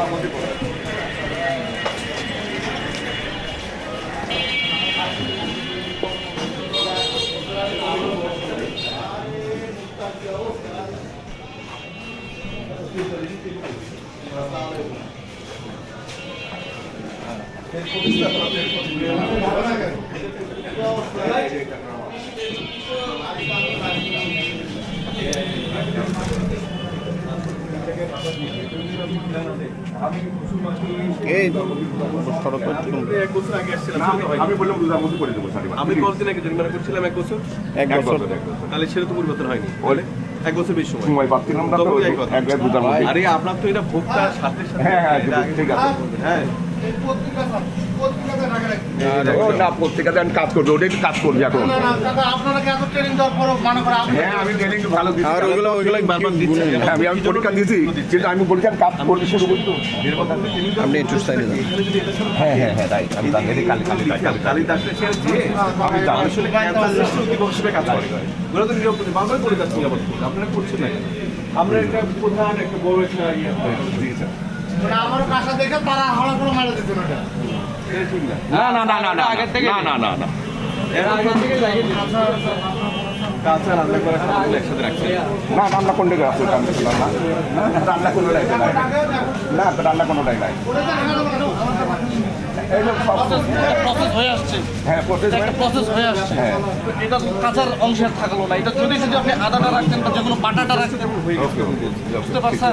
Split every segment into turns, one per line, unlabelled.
মোটামুটি করে Thank you.
আমি কতদিন আগে জরিমানা করছিলাম এক বছর।
এক বছর।
তাহলে সেটা তো পরিবর্তন হয়নি।
বলে
এক বছর বেশি সময়।
পাচ্ছিলাম না তো
আরে আপনার তো এটা ভোক্তার সাথে সাথে
হ্যাঁ, হ্যাঁ, ঠিক আছে।
হ্যাঁ।
ও আমি কাজ করব ওটাই কাজ করবি এখন আমি ট্রেনিং ভালো আমি আমি পরীক্ষা আমি কাজ করতে শুরু হ্যাঁ হ্যাঁ হ্যাঁ রাইট আমি
আমরা একটা প্রধান একটা বড় একটা ইয়ে দিয়েছে
আমারও দেখে তারা হড়া করে মারা দিত না
না
না না না না না না না না।
রান্না
রান্না আছে? রান্না? কোনোটাই নাই। না রান্না কোনোটাই নাই।
প্রসেস হয়ে আসছে।
হ্যাঁ প্রসেস
একটা প্রসেস হয়ে আসছে।
হ্যাঁ।
এটা কাঁচার অংশে থাকল না। এটা যদি যদি আপনি আদাটা রাখতেন বা যে কোনো বাটাটা রাখতেন বুঝতে পারছেন?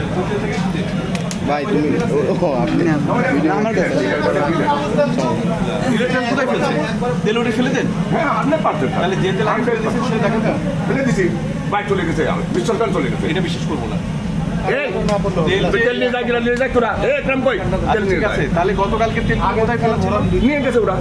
ভাই তুমি ও, আপনি আমার কাছে
তেল কোথায় ফেলছে? তেল ওটা ফেলে দেন।
হ্যাঁ আপনি পারতেন
তাহলে যে তেল আমি ফেলে দিয়েছি সেটা দেখেন।
ফেলে দিছি বাইক চলে গেছে। বিশ্বাস করেন চলে গেছে।
এটা বিশ্বাস করব না। তেল
তেল নিয়ে যায় কিনা নিয়ে যায় তোরা। এ প্রেম কই? তেল
আচ্ছা,
নিয়ে
ঠিক তাহলে গতকালকে তেল কোথায় ফেলেছিল
নিয়ে গেছে ওরা।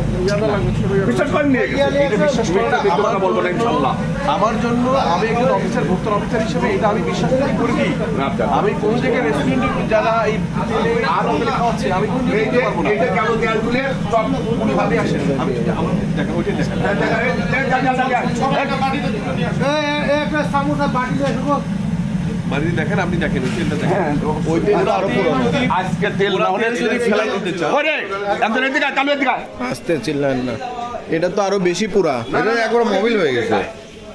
বিশ্বাস করেন নিয়ে গেছে।
এটা বিশ্বাস করে
মিথ্যা মিথ্যা কথা বলব না ইনশাল্লাহ
আমার জন্য আমি একজন অফিসার ভোক্তার অফিসার হিসেবে এটা আমি বিশ্বাস করে করে
আচ্ছা।
আমি কোন জায়গায় রেস্টুরেন্টে যারা এই তেলে আর খাওয়াচ্ছে আমি কোন জায়গায় দিতে পারব না।
এইটা কেমন তেল তুলে সব
কোনোভাবে আসেন। আমি আমার
একটা সামোসা বাটি দিয়ে
দেখেন আপনি দেখেন তেলটা দেখেন।
ওই তেলটা আরও পুরনো।
আজকে তেল না হলে
তেল যদি ফেলাই দিতে চাও
ওরে একজন এদিকে আয়, এদিকে আয়।
আসতে না। এটা তো আরও বেশি পুরা। এটা একবার মোবিল হয়ে গেছে।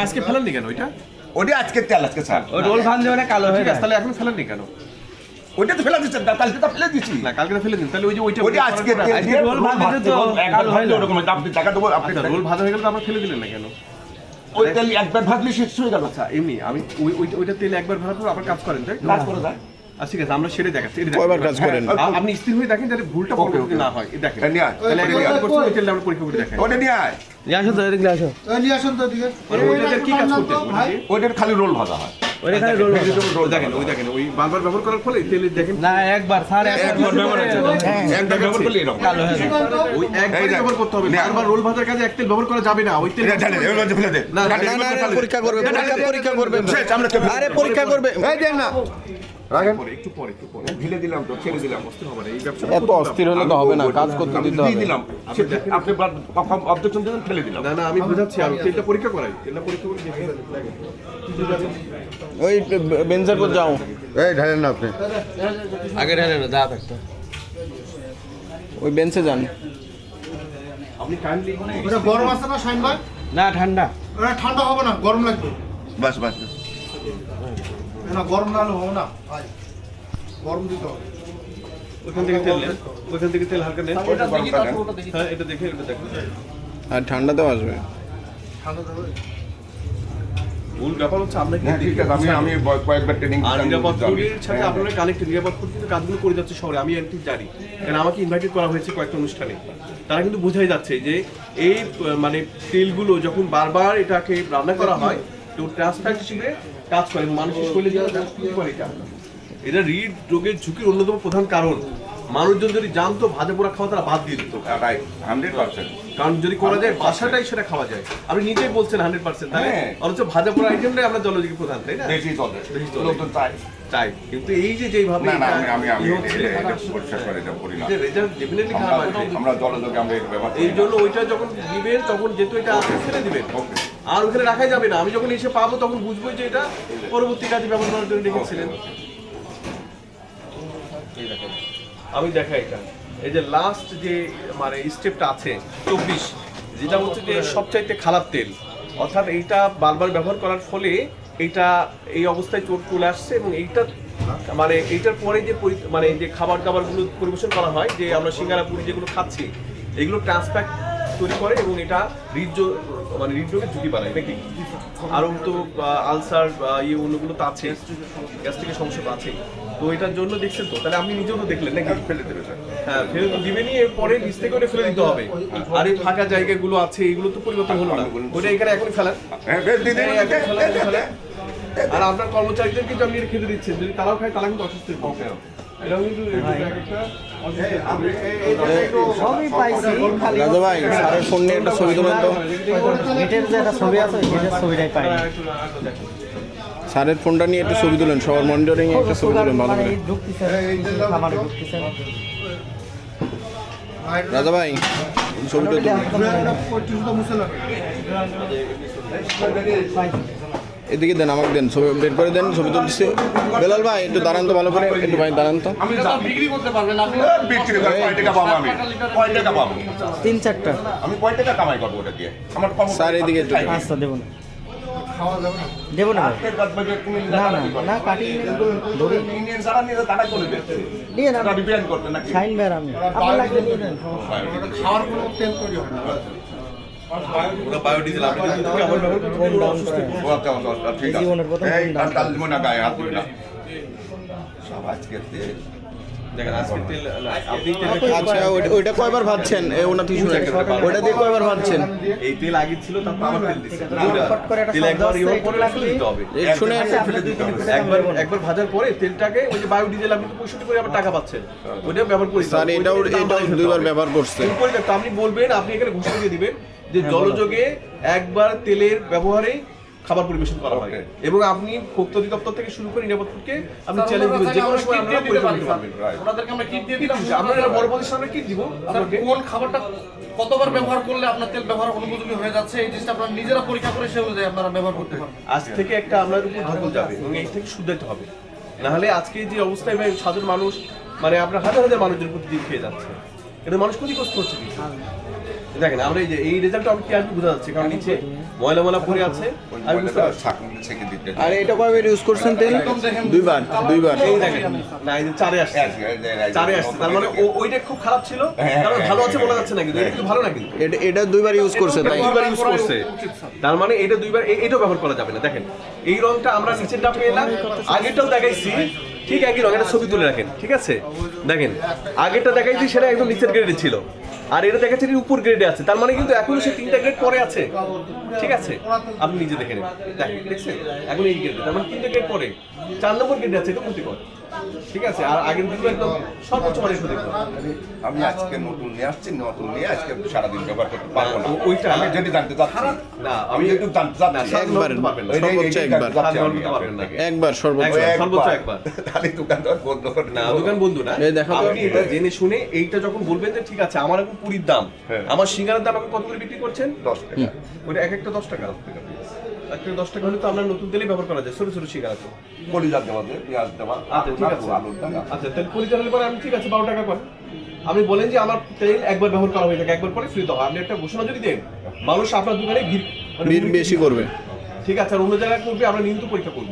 আজকে ফেলেননি কেন ওইটা?
ওটা আজকে তেল আজকে স্যার
রোল ভাঙ যাবে না কালো হয়ে
গেছে তাহলে এখন ফেলেননি কেন?
ওইটা তো ফেলা দিচ্ছেন কালকে তো ফেলে দিছি।
না কালকে তো ফেলে দিন তাহলে ওই যে ওইটা
ওইটা আজকে
রোল ভাজতে তো
কালো ওরকম হয়। আপনি টাকা দেবো আপনি
আচ্ছা রোল ভাজা হয়ে গেলে তো আমরা ফেলে দিলেন না কেন?
ওই তেল একবার ভাজলে শেষ হয়ে গেল
আচ্ছা। এমনি আমি ওই ওই- ওইটা তেল একবার ভাজার পর আবার কাজ করেন তাই
কাজ করে যায়।
ঠিক আছে আমরা সেটাই দেখাচ্ছি।
কয়বার কাজ
দেখেন যাতে ভুলটা পরবর্তী না হয়। দেখেন তাহলে একবার করছি ওই তেলটা আমরা পরীক্ষা করে দেখেন
ওটা নিয়ে আয়।
নিয়ে আসুন তো এদিকে আসো।
নিয়ে আসুন তো
এদিকে। ওইটার কি কাজ করতে
ওইটার
পরীক্ষা করবে পরীক্ষা পরীক্ষা করবে
শেষ, আমরা তো-
আরে পরীক্ষা করবে এই দেন না রাখেন
একটু পরে একটু পরে।
ঢেলে দিলাম তো ছেড়ে দিলাম
বুঝতে হবে না এই ব্যবসা
এত অস্থির হলে তো হবে না কাজ করতে দিতে হবে।
দিলাম সে- আপনি অবজেকশন দিলেন ফেলে দিলাম।
না না আমি বুঝাচ্ছি আমি তেলটা পরীক্ষা করাই। তেলটা পরীক্ষা করে
ওই বেঞ্চের পর যাও?
এই ঢালেন না আপনি।
আগে ঢালে না দাঁত একটা
ওই বেঞ্চে যান।
আপনি কাইন্ডলি
গরম আছে না শাইন ভাই?
না ঠান্ডা।
ঠান্ডা হবে না গরম লাগবে।
বাস বাস।
না গরম না হলে হবে না ভাই। গরম দিতে হবে।
ওখান থেকে তেল নেন। ওখান থেকে তেল হালকা নেন।
এটা দেখি তারপর ওটা দেখি।
হ্যাঁ এটা দেখে এটা দেখুন।
আর ঠান্ডাতেও আসবে।
মূল ব্যাপার হচ্ছে আমরা
হ্যাঁ আমি আমি কয়েকবার ট্রেনিং
সাথে আপনারা কিন্তু কাজগুলো করে যাচ্ছে শহরে। আমি ঠিক জানি। কারণ আমাকে ইনভাইটেড করা হয়েছে কয়েকটা অনুষ্ঠানে। তারা কিন্তু বোঝাই যাচ্ছে যে এই মানে তেলগুলো যখন বারবার এটাকে রান্না করা হয় তো ট্রান্সফ্যাট হিসেবে কাজ করে মানুষের শরীরে করে এটা। এটা হৃদ রোগের ঝুঁকির অন্যতম প্রধান কারণ। মানুষজন যদি জানতো ভাজা পোড়া খাওয়া তারা বাদ দিয়ে দিত।
হান্ড্রেড পার্সেন্ট
কারণ যদি করা যায় বাসাটাই সেটা খাওয়া যায়। আপনি নিজেই বলছেন হান্ড্রেড পার্সেন্ট তাই। অথচ ভাজা পোড়া আইটেমটাই আমরা জলযোগী প্রধান তাই না?
বেশি চলে। লোকজন চাই
চাই কিন্তু এই যে যেইভাবে
না না
এটা
আমি আমি আমি
ই হচ্ছে,
এটা- এটা পরিষ্কার করে এটা করি না।
যে রেজাল্ট ডেফিনেটলি খারাপ
আমরা
আসবে
আমরা জলযোগে আমরা
এই জন্য ওইটা যখন দিবেন তখন যেহেতু এটা ফেলে দিবেন।
Okay.
আর ওখানে রাখাই যাবে না। আমি যখন এসে পাবো তখন বুঝব যে এটা পরবর্তী কাজে ব্যবহার করার জন্য রেখেছিলেন আমি দেখাই এটা। এই যে লাস্ট যে মানে স্টেপটা আছে, চব্বিশ, যেটা হচ্ছে যে সবচাইতে খারাপ তেল। অর্থাৎ এইটা বারবার ব্যবহার করার ফলে এইটা এই অবস্থায় চোট চলে আসছে এবং এইটা মানে এইটার পরে যে মানে যে খাবার দাবারগুলো পরিবেশন করা হয়, যে আমরা সিঙ্গারা পুরি যেগুলো খাচ্ছি, এগুলো ট্রান্সফ্যাট তৈরি করে এবং এটা হৃদরোগ মানে হৃদরোগের ঝুঁকি বাড়ায় নাকি? আরও তো আলসার ইয়ে অন্যগুলো তো আছে গ্যাস্ট্রিকের সমস্যা তো আছে তো এটার জন্য দেখছেন তো? তাহলে আপনি নিজেও তো দেখলেন নাকি?
ফেলে দেবে
হ্যাঁ ফেলে তো দিবেনই এরপরে নিচ থেকে ওটা ফেলে দিতে হবে। আর এই ফাঁকা জায়গাগুলো আছে এগুলো তো পরিবর্তন হলো না। ওটা এখানে এখনই ফেলান।
হ্যাঁ
এখন ফেলান, আর আপনার কর্মচারীদের কিন্তু আপনি খেতে দিচ্ছেন যদি তারাও খায় তারা কিন্তু অসুস্থ
রাজা ভাই স্যারের ফোন নিয়ে একটা ছবি তুলেন তো।
গেটের যে একটা ছবি আছে গেটের ছবিটাই পাইনি।
স্যারের ফোনটা নিয়ে একটা ছবি তুলেন সবার মনিটরিং একটা ছবি তুলেন ভালো করে। রাজা ভাই ছবিটা তুলেন। এদিকে দেন আমাকে দেন ছবি বের করে দেন ছবি তুলতেছে। বেলাল ভাই একটু দাঁড়ান তো ভালো করে একটু ভাই দাঁড়ান তো।
বিক্রি করতে পারবেন আপনি
বিক্রি করে কয় টাকা পাবো আমি? কয় টাকা পাবো?
তিন চারটা।
আমি কয় টাকা কামাই করব ওটা দিয়ে? আমার
স্যার, এদিকে একটু
আচ্ছা দেবো দেবো না। না না না কাটিয়ে ধরে
ইন্ডিয়ান সারা নিয়ে তারা করে দিচ্ছে
নিয়ে না।
ওটা করতে নাকি?
সাইন বের আমি। আপনার লাগবে
খাওয়ার কোনো তেল তৈরি না।
ওরা বায়োডিজেল আপনি যদি দুটোকে আবার ব্যবহার
ডাউন করে
ও আচ্ছা আচ্ছা, আচ্ছা, ঠিক আছে।
জীবনের প্রথম
এই কাল দিব না গায়ে হাত দিবি না। সব আজকে তেল।
দেখেন আজকে তেল না, আপনি তেল
আচ্ছা ওইটা- ওইটা কয়বার ভাবছেন? এ থেকে শুনে ওইটা দিয়ে কয়বার ভাবছেন?
এই তেল আগে ছিল তারপর আবার তেল দিচ্ছে
ফট করে একটা
তেল একবার
আসছে,
করে
লাগলে-
দিতে হবে।
শুনে
আচ্ছা, আপনার দুই তিন পিস
একবার একবার ভাজার পরে তেলটাকে ওই যে বায়োডিজেল আপনি করে আবার টাকা পাচ্ছেন। ওইটা ব্যবহার করে। দিতে
স্যার
হবে।
এটাও
ওইটার
এটাও দুইবার ব্যবহার করছে।
আপনি বলবেন আপনি এখানে ঘোষণা দিয়ে দিবেন। যে জলযোগে একবার তেলের ব্যবহারে খাবার পরিবেশন করা হয়। এবং আপনি ভোক্তা অধিদপ্তর থেকে শুরু করে নিরাপত্তাকে আপনি চ্যালেঞ্জ দিবেন যে কোনো সময় আপনারা পরিচালনা করতে পারবেন।
ওনাদেরকে আমরা কিট দিয়ে দিলাম?
আমরা এটা বড় প্রতিষ্ঠান আমরা কি দিব। আপনাকে
কোন খাবারটা কতবার ব্যবহার করলে আপনার তেল ব্যবহার অনুপযোগী হয়ে যাচ্ছে? এই জিনিসটা আপনারা নিজেরা পরীক্ষা করে সে অনুযায়ী আপনারা ব্যবহার করতে পারবেন।
আজ থেকে একটা আপনার উপর ধকল যাবে এবং এই থেকে শুধরাইতে হবে। না হলে আজকে যে অবস্থায় ভাই সাধারণ মানুষ মানে আপনার হাজার হাজার মানুষের প্রতি খেয়ে যাচ্ছে। এটা মানুষ ক্ষতিগ্রস্ত হচ্ছে। দেখেন আমরা এই যে এই রেজাল্টটা আমি কি আসবে বোঝা যাচ্ছে। কারণ নিচে ময়লা ময়লা পড়ে আছে। বুঝতে পারছি।
আর এটা কয়বার ইউজ করছেন তেল? দুইবার দুইবার।
এই দেখেন না এই যে চারে আসছে চারে আসছে। তার মানে ওইটা খুব খারাপ ছিল। মানে ভালো আছে বলা যাচ্ছে না কিন্তু এটা কিন্তু ভালো না কিন্তু।
এটা এটা দুইবার ইউজ করছে তাই।
দুইবার ইউজ করছে। তার মানে এটা দুইবার এটাও ব্যবহার করা যাবে না। দেখেন এই রংটা আমরা নিচেরটা পেলাম আগেরটাও দেখাইছি। ঠিক একই রং একটা ছবি তুলে রাখেন ঠিক আছে? দেখেন আগেরটা দেখাইছি সেটা একদম নিচের গ্রেডে ছিল। আর এটা দেখাচ্ছে এটির উপর গ্রেডে আছে। তার মানে কিন্তু এখনও সে তিনটা গ্রেড পরে আছে। ঠিক আছে? আপনি নিজে দেখে দেখেন দেখছেন? এখন এই গ্রেডে তার মানে তিনটা গ্রেড পরে। চার নম্বর গ্রেডে আছে, এটা ক্ষতিকর ঠিক আছে আর আগের দুটো একদম সর্বোচ্চ মানের ক্ষতিকর
আমি আজকে নতুন নিয়ে আসছি নতুন নিয়ে আজকে সারাদিন ব্যবহার করতে পারব না।
ওইটা-
আমি যদি জানতে চাচ্ছি
না
আমি যদি জানতে চাচ্ছি
না,
একবার সর্বোচ্চ একবার। একবার। সর্বোচ্চ
সর্বোচ্চ। একবার।
তাহলে দোকানটা বন্ধ করে
না দোকান বন্ধু না।
এই দেখো
আপনি এটা জেনে শুনে এইটা যখন বলবেন যে ঠিক আছে আমার এখন পুরীর দাম।
হ্যাঁ।
আমার সিঙ্গারার দাম আপনি কত করে বিক্রি করছেন?
দশ টাকা।
ওইটা এক একটা দশ টাকা। এক দশ টাকা হলে তো আমরা নতুন তেলেই ব্যবহার করা যায় ছোট ছোট শিকার আছে।
কলিজার দেওয়া দিয়ে, পেঁয়াজ দেওয়া
আচ্ছা ঠিক আছে। আচ্ছা তেল পরিচালনা পরে আমি ঠিক আছে বারো টাকা করে। আপনি বলেন যে আমার তেল একবার ব্যবহার করা হয়ে থাকে একবার পরে ফ্রি দেওয়া আপনি একটা ঘোষণা যদি দেন মানুষ আপনার দোকানে ভিড় মানে
ভিড় বেশি করবে।
ঠিক আছে আর অন্য জায়গায় করবে আমরা নিয়মিত পরীক্ষা করব।